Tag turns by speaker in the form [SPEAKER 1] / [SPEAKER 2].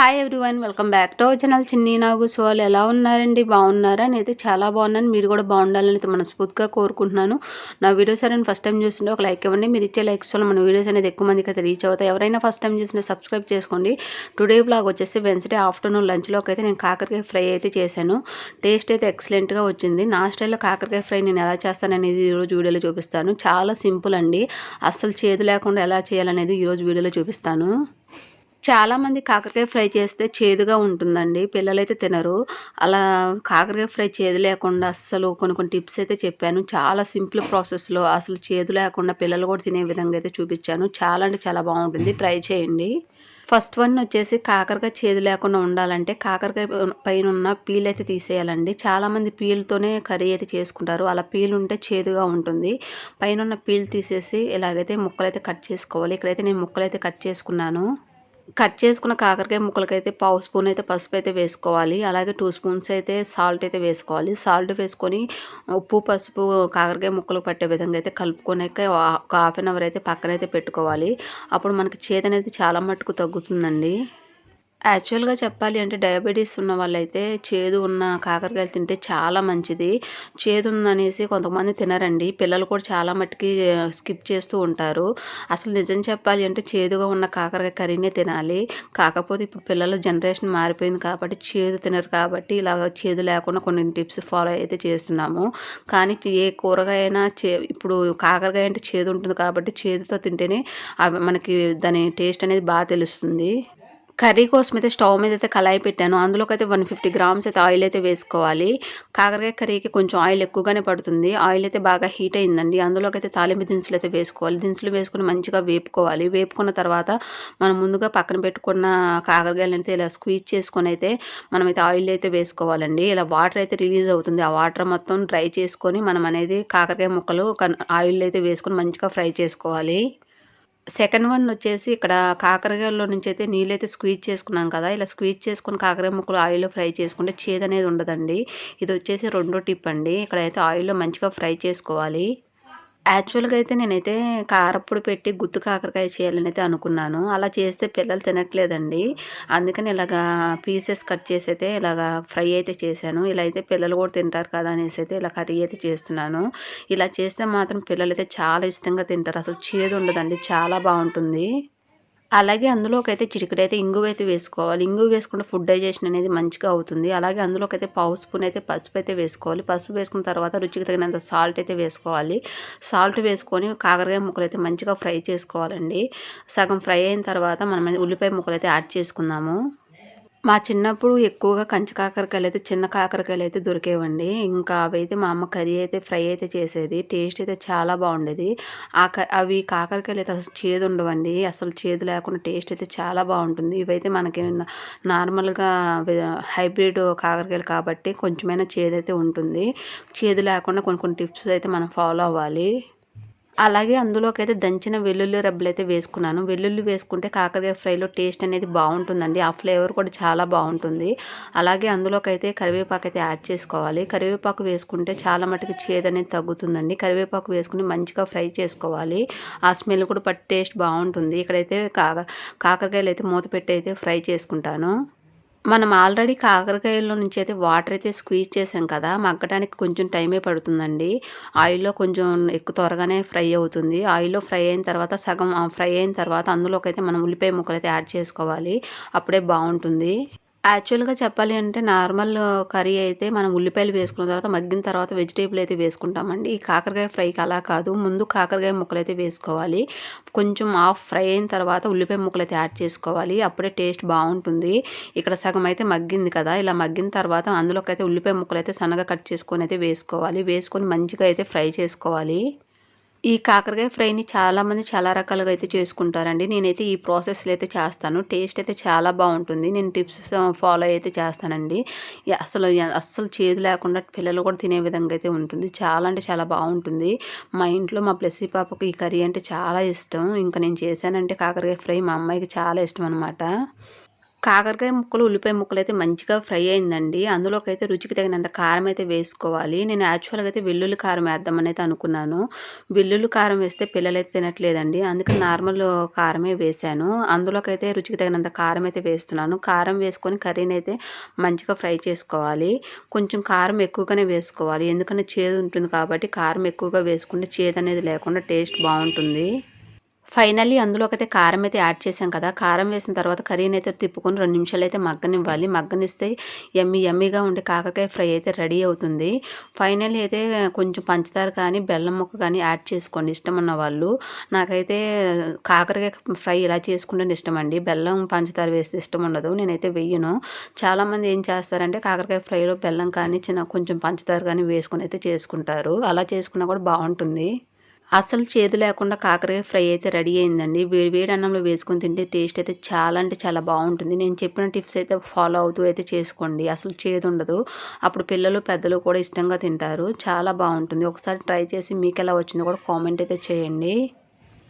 [SPEAKER 1] Hi everyone welcome back to our channel Chinni Nagu so వాళ్ళు ఎలా ఉన్నారండి? బాగున్నారా? నేనైతే చాలా బాగున్నాను. మీరు కూడా బాగుండాలని అయితే మనస్ఫూర్తిగా కోరుకుంటున్నాను. నా వీడియోస్ అని ఫస్ట్ టైం చూస్తుంటే ఒక లైక్ ఇవ్వండి. మీరు ఇచ్చే లైక్స్ వల్ల మన వీడియోస్ అనేది ఎక్కువ మందికి అయితే రీచ్ అవుతాయి. ఎవరైనా ఫస్ట్ టైం చూసినా సబ్స్క్రైబ్ చేసుకోండి. టుడే బ్లాగ్ వచ్చేసి వెన్స్డే ఆఫ్టర్నూన్ లంచ్లోకి అయితే నేను కాకరకాయ ఫ్రై అయితే చేశాను. టేస్ట్ అయితే ఎక్సలెంట్గా వచ్చింది. నా స్టైల్లో కాకరకాయ ఫ్రై నేను ఎలా చేస్తాననేది ఈరోజు వీడియోలో చూపిస్తాను. చాలా సింపుల్ అండి. అస్సలు చేదు లేకుండా ఎలా చేయాలనేది ఈరోజు వీడియోలో చూపిస్తాను. చాలామంది కాకరకాయ ఫ్రై చేస్తే చేదుగా ఉంటుందండి. పిల్లలైతే తినరు. అలా కాకరకాయ ఫ్రై చేదు లేకుండా అస్సలు కొన్ని కొన్ని టిప్స్ అయితే చెప్పాను. చాలా సింపుల్ ప్రాసెస్లో అసలు చేదు లేకుండా పిల్లలు కూడా తినే విధంగా అయితే చూపించాను. చాలా అంటే చాలా బాగుంటుంది. ట్రై చేయండి. ఫస్ట్ వన్ వచ్చేసి కాకరకాయ చేదు లేకుండా ఉండాలంటే కాకరకాయ పైన ఉన్న పీల్ అయితే తీసేయాలండి. చాలామంది పీల్తోనే కర్రీ అయితే చేసుకుంటారు. అలా పీల్ ఉంటే చేదుగా ఉంటుంది. పైన ఉన్న పీల్ తీసేసి ఇలాగైతే ముక్కలైతే కట్ చేసుకోవాలి. ఇక్కడైతే నేను ముక్కలు అయితే కట్ చేసుకున్నాను. కట్ చేసుకున్న కాకరకాయ ముక్కలకైతే పావు స్పూన్ అయితే పసుపు అయితే వేసుకోవాలి. అలాగే టూ స్పూన్స్ అయితే సాల్ట్ అయితే వేసుకోవాలి. సాల్ట్ వేసుకొని ఉప్పు పసుపు కాకరకాయ ముక్కలు పట్టే విధంగా అయితే కలుపుకొని ఒక హాఫ్ అన్ అవర్ అయితే పక్కనైతే పెట్టుకోవాలి. అప్పుడు మనకి చేదు అనేది చాలా మట్టుకు తగ్గుతుందండి. యాక్చువల్గా చెప్పాలి అంటే డయాబెటీస్ ఉన్న వాళ్ళైతే చేదు ఉన్న కాకరకాయలు తింటే చాలా మంచిది. చేదు ఉందనేసి కొంతమంది తినరండి. పిల్లలు కూడా చాలా మట్టుకి స్కిప్ చేస్తూ ఉంటారు. అసలు నిజం చెప్పాలి అంటే చేదుగా ఉన్న కాకరకాయ కర్రీనే తినాలి. కాకపోతే ఇప్పుడు పిల్లల జనరేషన్ మారిపోయింది కాబట్టి చేదు తినరు కాబట్టి ఇలాగ చేదు లేకుండా కొన్ని టిప్స్ ఫాలో అయితే చేస్తున్నాము. కానీ ఏ కూరగాయ అయినా చే ఇప్పుడు కాకరకాయ అంటే చేదు ఉంటుంది కాబట్టి చేదుతో తింటేనే మనకి దాని టేస్ట్ అనేది బాగా తెలుస్తుంది. కర్రీ కోసం అయితే స్టవ్ మీద అయితే కళాయి పెట్టాను. అందులోకి అయితే వన్ ఫిఫ్టీ గ్రామ్స్ అయితే ఆయిల్ అయితే వేసుకోవాలి. కాకరకాయ కర్రీకి కొంచెం ఆయిల్ ఎక్కువగానే పడుతుంది. ఆయిల్ అయితే బాగా హీట్ అయిందండి. అందులోకి అయితే తాలింపు దినుసులు అయితే వేసుకోవాలి. దినుసులు వేసుకుని మంచిగా వేపుకోవాలి. వేపుకున్న తర్వాత మనం ముందుగా పక్కన పెట్టుకున్న కాకరకాయలు అయితే ఇలా స్క్వీజ్ చేసుకొని అయితే మనం అయితే ఆయిల్ అయితే వేసుకోవాలండి. ఇలా వాటర్ అయితే రిలీజ్ అవుతుంది. ఆ వాటర్ మొత్తం డ్రై చేసుకొని మనం అనేది కాకరకాయ ముక్కలు ఆయిల్ అయితే వేసుకొని మంచిగా ఫ్రై చేసుకోవాలి. సెకండ్ వన్ వచ్చేసి ఇక్కడ కాకరకాయలో నుంచి అయితే నీళ్ళైతే అయితే స్క్వీజ్ చేసుకున్నాం కదా ఇలా స్క్వీజ్ చేసుకుని కాకరకాయ ముక్కలు ఆయిల్లో ఫ్రై చేసుకుంటే చేదు అనేది ఉండదండి. ఇది వచ్చేసి రెండో టిప్ అండి. ఇక్కడైతే ఆయిల్లో మంచిగా ఫ్రై చేసుకోవాలి. యాక్చువల్గా అయితే నేనైతే కారప్పుడు పెట్టి గుత్తు కాకరకాయ చేయాలని అయితే అనుకున్నాను. అలా చేస్తే పిల్లలు తినట్లేదండి. అందుకని ఇలాగా పీసెస్ కట్ చేసి అయితే ఇలాగా ఫ్రై అయితే చేశాను. ఇలా అయితే పిల్లలు కూడా తింటారు కదా అనేసి అయితే ఇలా కర్రీ అయితే చేస్తున్నాను. ఇలా చేస్తే మాత్రం పిల్లలు అయితే చాలా ఇష్టంగా తింటారు. అసలు చేదు ఉండదండి. చాలా బాగుంటుంది. అలాగే అందులోకైతే చిటికడైతే ఇంగువ అయితే వేసుకోవాలి. ఇంగువ వేసుకుంటే ఫుడ్ డైజెషన్ అనేది మంచిగా అవుతుంది. అలాగే అందులోకైతే పావు స్పూన్ అయితే పసుపు అయితే వేసుకోవాలి. పసుపు వేసుకున్న తర్వాత రుచికి తగినంత సాల్ట్ అయితే వేసుకోవాలి. సాల్ట్ వేసుకొని కాకరకాయ ముక్కలు అయితే మంచిగా ఫ్రై చేసుకోవాలండి. సగం ఫ్రై అయిన తర్వాత మనం ఉల్లిపాయ ముక్కలు అయితే యాడ్ చేసుకుందాము. మా చిన్నప్పుడు ఎక్కువగా కంచి కాకరకాయలు అయితే చిన్న కాకరకాయలు అయితే దొరికేవండి. ఇంకా అవైతే మా అమ్మ కర్రీ అయితే ఫ్రై అయితే చేసేది. టేస్ట్ అయితే చాలా బాగుండేది. ఆ అవి కాకరకాయలు అయితే అసలు చేదు ఉండవండి. అసలు చేదు లేకుండా టేస్ట్ అయితే చాలా బాగుంటుంది. ఇవైతే మనకి నార్మల్గా హైబ్రిడ్ కాకరకాయలు కాబట్టి కొంచెమైనా చేదు అయితే ఉంటుంది. చేదు లేకుండా కొన్ని కొన్ని టిప్స్ అయితే మనం ఫాలో అవ్వాలి. అలాగే అందులోకి అయితే దంచిన వెల్లుల్లి రబ్బలు అయితే వేసుకున్నాను. వెల్లుల్లి వేసుకుంటే కాకరకాయ ఫ్రైలో టేస్ట్ అనేది బాగుంటుందండి. ఆ ఫ్లేవర్ కూడా చాలా బాగుంటుంది. అలాగే అందులోకి అయితే కరివేపాకు అయితే యాడ్ చేసుకోవాలి. కరివేపాకు వేసుకుంటే చాలా మటుకు చేదు అనేది తగ్గుతుందండి. కరివేపాకు వేసుకుని మంచిగా ఫ్రై చేసుకోవాలి. ఆ స్మెల్ కూడా పట్టి టేస్ట్ బాగుంటుంది. ఇక్కడైతే కాక కాకరకాయలు అయితే మూత పెట్టి అయితే ఫ్రై చేసుకుంటాను. మనం ఆల్రెడీ కాకరకాయల్లో నుంచి అయితే వాటర్ అయితే స్క్వీజ్ చేసాం కదా మగ్గడానికి కొంచెం టైమే పడుతుందండి. ఆయిల్లో కొంచెం ఎక్కువ త్వరగానే ఫ్రై అవుతుంది. ఆయిల్లో ఫ్రై అయిన తర్వాత సగం ఫ్రై అయిన తర్వాత అందులోకి అయితే మనం ఉల్లిపాయ ముక్కలు అయితే యాడ్ చేసుకోవాలి. అప్పుడే బాగుంటుంది. యాక్చువల్గా చెప్పాలి అంటే నార్మల్ కర్రీ అయితే మనం ఉల్లిపాయలు వేసుకున్న తర్వాత మగ్గిన తర్వాత వెజిటేబుల్ అయితే వేసుకుంటామండి. ఈ కాకరకాయ ఫ్రైకి అలా కాదు. ముందు కాకరకాయ ముక్కలు అయితే వేసుకోవాలి. కొంచెం ఆఫ్ ఫ్రై అయిన తర్వాత ఉల్లిపాయ ముక్కలు అయితే యాడ్ చేసుకోవాలి. అప్పుడే టేస్ట్ బాగుంటుంది. ఇక్కడ సగం అయితే మగ్గింది కదా. ఇలా మగ్గిన తర్వాత అందులోకి అయితే ఉల్లిపాయ ముక్కలు అయితే సన్నగా కట్ చేసుకొని అయితే వేసుకోవాలి. వేసుకొని మంచిగా అయితే ఫ్రై చేసుకోవాలి. ఈ కాకరకాయ ఫ్రైని చాలామంది చాలా రకాలుగా అయితే చేసుకుంటారండి. నేనైతే ఈ ప్రాసెస్లో అయితే చేస్తాను. టేస్ట్ అయితే చాలా బాగుంటుంది. నేను టిప్స్ ఫాలో అయితే చేస్తానండి. అసలు అస్సలు చేదు లేకుండా పిల్లలు కూడా తినే విధంగా అయితే ఉంటుంది. చాలా అంటే చాలా బాగుంటుంది. మా ఇంట్లో మా ప్లస్సీ పాపకు ఈ కర్రీ అంటే చాలా ఇష్టం. ఇంకా నేను చేశానంటే కాకరకాయ ఫ్రై మా అమ్మాయికి చాలా ఇష్టం అనమాట కాకరకాయ ముక్కలు ఉల్లిపాయ ముక్కలు అయితే మంచిగా ఫ్రై అయిందండి. అందులోకి అయితే రుచికి తగినంత కారం అయితే వేసుకోవాలి. నేను యాక్చువల్గా అయితే వెల్లుల్లి కారం వేద్దామని అయితే అనుకున్నాను. వెల్లుల్లి కారం వేస్తే పిల్లలు అయితే తినట్లేదండి. అందుకే నార్మల్ కారమే వేశాను. అందులోకైతే రుచికి తగినంత కారం అయితే వేస్తున్నాను. కారం వేసుకొని కర్రీని అయితే మంచిగా ఫ్రై చేసుకోవాలి. కొంచెం కారం ఎక్కువగానే వేసుకోవాలి. ఎందుకంటే చేదు ఉంటుంది కాబట్టి కారం ఎక్కువగా వేసుకుంటే చేదు అనేది లేకుండా టేస్ట్ బాగుంటుంది. ఫైనల్లీ అందులోకైతే కారం అయితే యాడ్ చేసాం కదా. కారం వేసిన తర్వాత కర్రీని అయితే తిప్పుకొని రెండు నిమిషాలు అయితే మగ్గనివ్వాలి. మగ్గనిస్తే ఎమ్మి ఎమ్మిగా ఉండే కాకరకాయ ఫ్రై అయితే రెడీ అవుతుంది. ఫైనల్లీ అయితే కొంచెం పంచదార కానీ బెల్లం ముక్క కానీ యాడ్ చేసుకోండి ఇష్టం ఉన్న వాళ్ళు. నాకైతే కాకరకాయ ఫ్రై ఇలా చేసుకుంటే ఇష్టం అండి. బెల్లం పంచదార వేస్తే ఇష్టం ఉండదు. నేనైతే వెయ్యను చాలామంది ఏం చేస్తారంటే కాకరకాయ ఫ్రైలో బెల్లం కానీ చిన్న కొంచెం పంచదార కానీ వేసుకొని అయితే చేసుకుంటారు. అలా చేసుకున్నా కూడా బాగుంటుంది. అసలు చేదు లేకుండా కాకరకాయ ఫ్రై అయితే రెడీ అయిందండి. వేడి వేడి అన్నంలో వేసుకొని తింటే టేస్ట్ అయితే చాలా అంటే చాలా బాగుంటుంది. నేను చెప్పిన టిప్స్ అయితే ఫాలో అవుతూ అయితే చేసుకోండి. అసలు చేదు ఉండదు. అప్పుడు పిల్లలు పెద్దలు కూడా ఇష్టంగా తింటారు. చాలా బాగుంటుంది. ఒకసారి ట్రై చేసి మీకు ఎలా వచ్చిందో కూడా కామెంట్ అయితే చేయండి.